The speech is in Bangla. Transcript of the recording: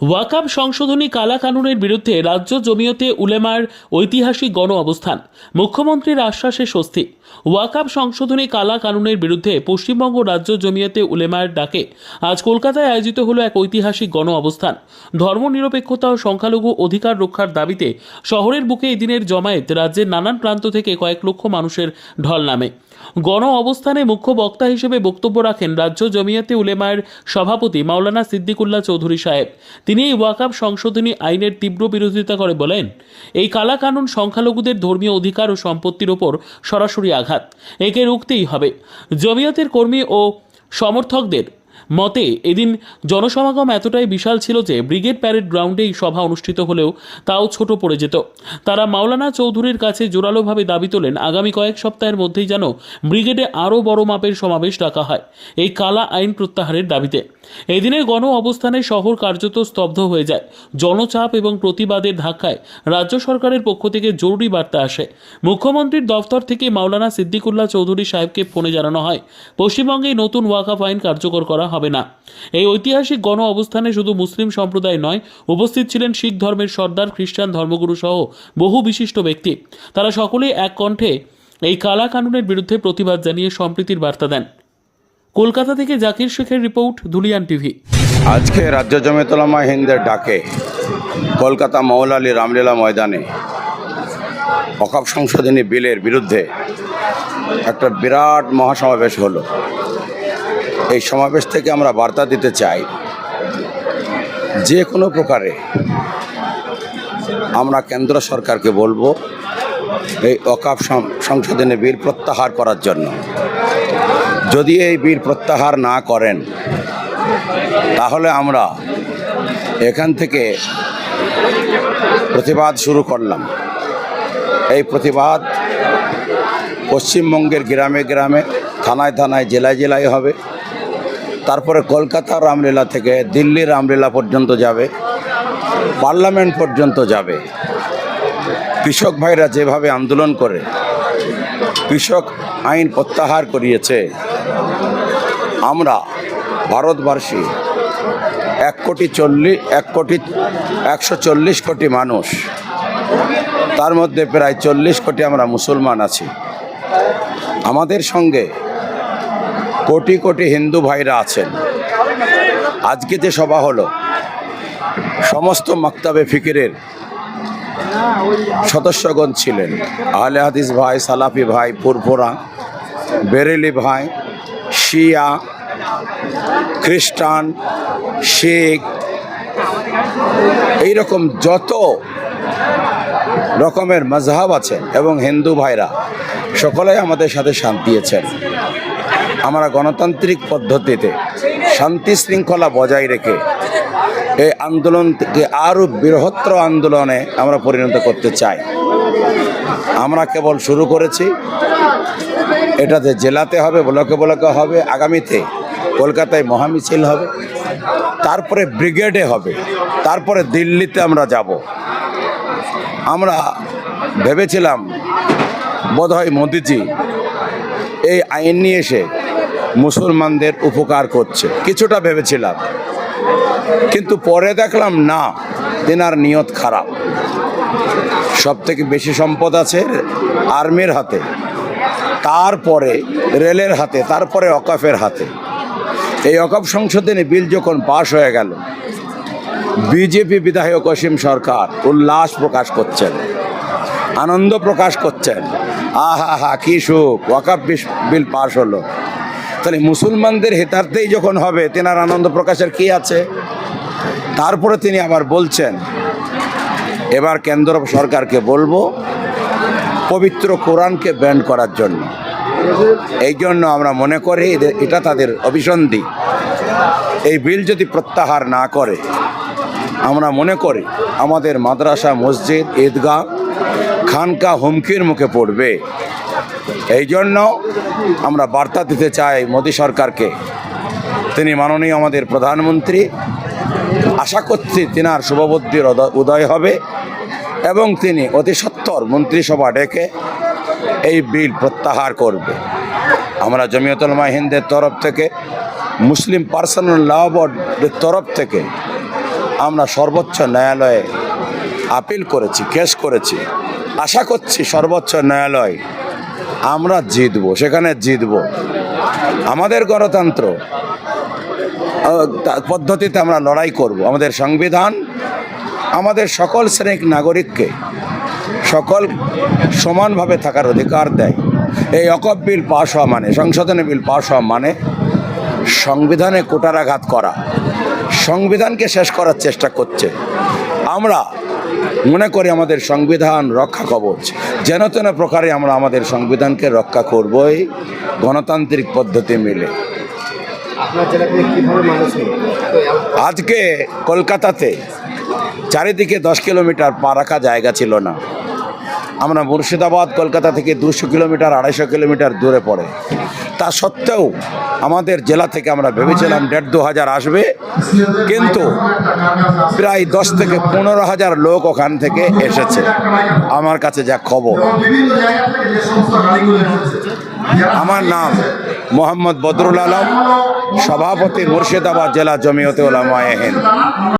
ওয়াকাব সংশোধনী কালা কানুনের বিরুদ্ধে রাজ্য জমিয়তে উলেমার ঐতিহাসিক গণ অবস্থান। মুখ্যমন্ত্রীর আশ্বাসে স্বস্তি। ওয়াকাব সংশোধনী কালা কানুনের বিরুদ্ধে পশ্চিমবঙ্গ রাজ্য জমিয়তে উলেমার ডাকে। আজ কলকাতায় আয়োজিত হলো এক ঐতিহাসিক গণ অবস্থান। ধর্মনিরপেক্ষতা ও সংখ্যালঘু অধিকার রক্ষার দাবিতে শহরের বুকে এদিনের জমায়েত রাজ্যের নানান প্রান্ত থেকে কয়েক লক্ষ মানুষের ঢল নামে। গণ অবস্থানে মুখ্য বক্তা হিসেবে বক্তব্য রাখেন রাজ্য জমিয়াতে উলেমায়ের সভাপতি মাওলানা সিদ্দিকুল্লাহ চৌধুরী সাহেব। তিনি এই ওয়াকাব সংশোধনী আইনের তীব্র বিরোধিতা করে বলেন, এই কালাকানুন সংখ্যালঘুদের ধর্মীয় অধিকার ও সম্পত্তির ওপর সরাসরি আঘাত। একে রুখতেই হবে। জমিয়াতের কর্মী ও সমর্থকদের মতে, এদিন জনসমাগম এতটাই বিশাল ছিল যে ব্রিগেড প্যারেড গ্রাউন্ডে এই সভা অনুষ্ঠিত হলেও তাও ছোট পড়ে যেত। তারা মাওলানা চৌধুরীর কাছে জোরালোভাবে দাবি তোলেন, আগামী কয়েক সপ্তাহের মধ্যেই যেন ব্রিগেডে আরও বড় মাপের সমাবেশ ডাকা হয়, এই কালা আইন প্রত্যাহারের দাবিতে। এদিনের গণ অবস্থানে শহর কার্যত স্তব্ধ হয়ে যায়। জনচাপ এবং প্রতিবাদের ধাক্কায় রাজ্য সরকারের পক্ষ থেকে জরুরি বার্তা আসে। মুখ্যমন্ত্রীর দফতর থেকে মাওলানা সিদ্দিকুল্লাহ চৌধুরী সাহেবকে ফোনে জানানো হয়, পশ্চিমবঙ্গে নতুন ওয়াকাফ আইন কার্যকর করা হবে না। এই ঐতিহাসিক গণ অবস্থানে শুধু মুসলিম সম্প্রদায় নয়, উপস্থিত ছিলেন শিখ ধর্মের সর্দার, খ্রিস্টান ধর্মগুরু সহ বহু বিশিষ্ট ব্যক্তি। তারা সকলেই এক কণ্ঠে এই কালা কানুনের বিরুদ্ধে প্রতিবাদ জানিয়ে সম্প্রীতির বার্তা দেন। কলকাতা থেকে জাকির শেখের রিপোর্ট, ধুলিয়ান টিভি। আজকে রাজ্য জমিয়তলামা হিন্দের ডাকে কলকাতা মৌলালী রামলীলা ময়দানে অকাপ সংশোধনী বিলের বিরুদ্ধে একটা বিরাট মহাসমাবেশ হলো। এই সমাবেশ থেকে আমরা বার্তা দিতে চাই, যে কোনো প্রকারে আমরা কেন্দ্র সরকারকে বলব এই অকাপ সংশোধনী বিল প্রত্যাহার করার জন্য। যদি এই বিল প্রত্যাহার না করেন, তাহলে আমরা এখান থেকে প্রতিবাদ শুরু করলাম। এই প্রতিবাদ পশ্চিমবঙ্গের গ্রামে গ্রামে, থানায় থানায়, জেলায় জেলায় হবে। তারপরে কলকাতার রামলীলা থেকে দিল্লির রামলীলা পর্যন্ত যাবে, পার্লামেন্ট পর্যন্ত যাবে। কৃষক ভাইরা যেভাবে আন্দোলন করে, কৃষক আইন প্রত্যাহার করিয়েছে, আমরা ভারতবর্ষী এক কোটি চল্লিশ এক কোটি, একশো চল্লিশ কোটি মানুষ, তার মধ্যে প্রায় চল্লিশ কোটি আমরা মুসলমান আছি। আমাদের সঙ্গে কোটি কোটি হিন্দু ভাইরা আছেন। আজকে যে সভা হলো, সমস্ত মাক্তাবে ফিকিরের সদস্যগণ ছিলেন। আহলে হাদিস ভাই, সালাফি ভাই ফুরফুরা বেরেলি ভাই, শিয়া, খ্রিস্টান, শিখ, এইরকম যত রকমের মজাহাব আছে এবং হিন্দু ভাইরা, সকলেই আমাদের সাথে শান্তি দিয়েছেন। আমরা গণতান্ত্রিক পদ্ধতিতে শান্তি শৃঙ্খলা বজায় রেখে এই আন্দোলনকে আরও বৃহত্তর আন্দোলনে আমরা পরিণত করতে চাই। আমরা কেবল শুরু করেছি, এটাতে জেলাতে হবে, ব্লকে ব্লকে হবে, আগামীতে কলকাতায় মহামিছিল হবে, তারপরে ব্রিগেডে হবে, তারপরে দিল্লিতে আমরা যাব। আমরা ভেবেছিলাম, বোধহয় মোদিজি, এই আইন নিয়ে এসে মুসলমানদের উপকার করছে। কিছুটা ভেবেছিলাম। কিন্তু পরে দেখলাম, না, তেনার নিয়ত খারাপ। সব থেকে বেশি সম্পদ আছে আর্মির হাতে, তারপরে রেলের হাতে, তারপরে অকাফের হাতে। এই অকাপ সংশোধনী বিল যখন পাশ হয়ে গেল, বিজেপি বিধায়ক অসীম সরকার উল্লাস প্রকাশ করছেন, আনন্দ প্রকাশ করছেন। আহা হা কি সুখ ওয়াকাপ বিল পাশ হলো। তাহলে মুসলমানদের হিতার্থেই যখন হবে, তেনার আনন্দ প্রকাশের কি আছে? তারপরে তিনি আবার বলছেন, এবার কেন্দ্র সরকারকে বলব, পবিত্র কোরআনকে ব্যান করার জন্য। এই জন্য আমরা মনে করি এটা তাদের অভিসন্ধি। এই বিল যদি প্রত্যাহার না করে, আমরা মনে করি আমাদের মাদ্রাসা, মসজিদ, ঈদগাহ খানকা হুমকির মুখে পড়বে। এই জন্য আমরা বার্তা দিতে চাই মোদী সরকারকে। তিনি মাননীয় আমাদের প্রধানমন্ত্রী। আশা করছি তিনার শুভবুদ্ধির উদয়- হবে এবং তিনি অতি সত্বর মন্ত্রিসভা ডেকে এই বিল প্রত্যাহার করবে। আমরা জমিয়তুল মাহিন্দের তরফ থেকে, মুসলিম পার্সোনাল ল বোর্ডের তরফ থেকে আমরা সর্বোচ্চ ন্যায়ালয়ে আপিল করেছি, কেস করেছি। আশা করছি সর্বোচ্চ ন্যায়ালয় আমরা জিতব, সেখানে জিতব। আমাদের গণতন্ত্র পদ্ধতিতে আমরা লড়াই করব। আমাদের সংবিধান, আমাদের সকল শ্রেণির নাগরিককে সকল সমানভাবে থাকার অধিকার দেয়। এই অকপ বিল পাশ হওয়া মানে সংশোধনী বিল পাশ হওয়া মানে সংবিধানে কোটারাঘাত করা। সংবিধানকে শেষ করার চেষ্টা করছে। আমরা মনে করি আমাদের সংবিধান রক্ষা কবচ। যেন তেন প্রকারে আমরা আমাদের সংবিধানকে রক্ষা করবই গণতান্ত্রিক পদ্ধতি মিলে। আজকে কলকাতাতে চারিদিকে দশ কিলোমিটার পা রাখা জায়গা ছিল না। আমরা মুর্শিদাবাদ কলকাতা থেকে দুশো কিলোমিটার আড়াইশো কিলোমিটার দূরে পড়ে। তা সত্ত্বেও আমাদের জেলা থেকে আমরা ভেবেছিলাম দেড় দু হাজার আসবে। কিন্তু প্রায় দশ থেকে পনেরো হাজার লোক ওখান থেকে এসেছে। আমার কাছে যা খবর, আমার নাম মোহাম্মদ বদরুল আলম, সভাপতি মুর্শিদাবাদ জেলা জমিয়তে ওলামায়ে হিন্দ।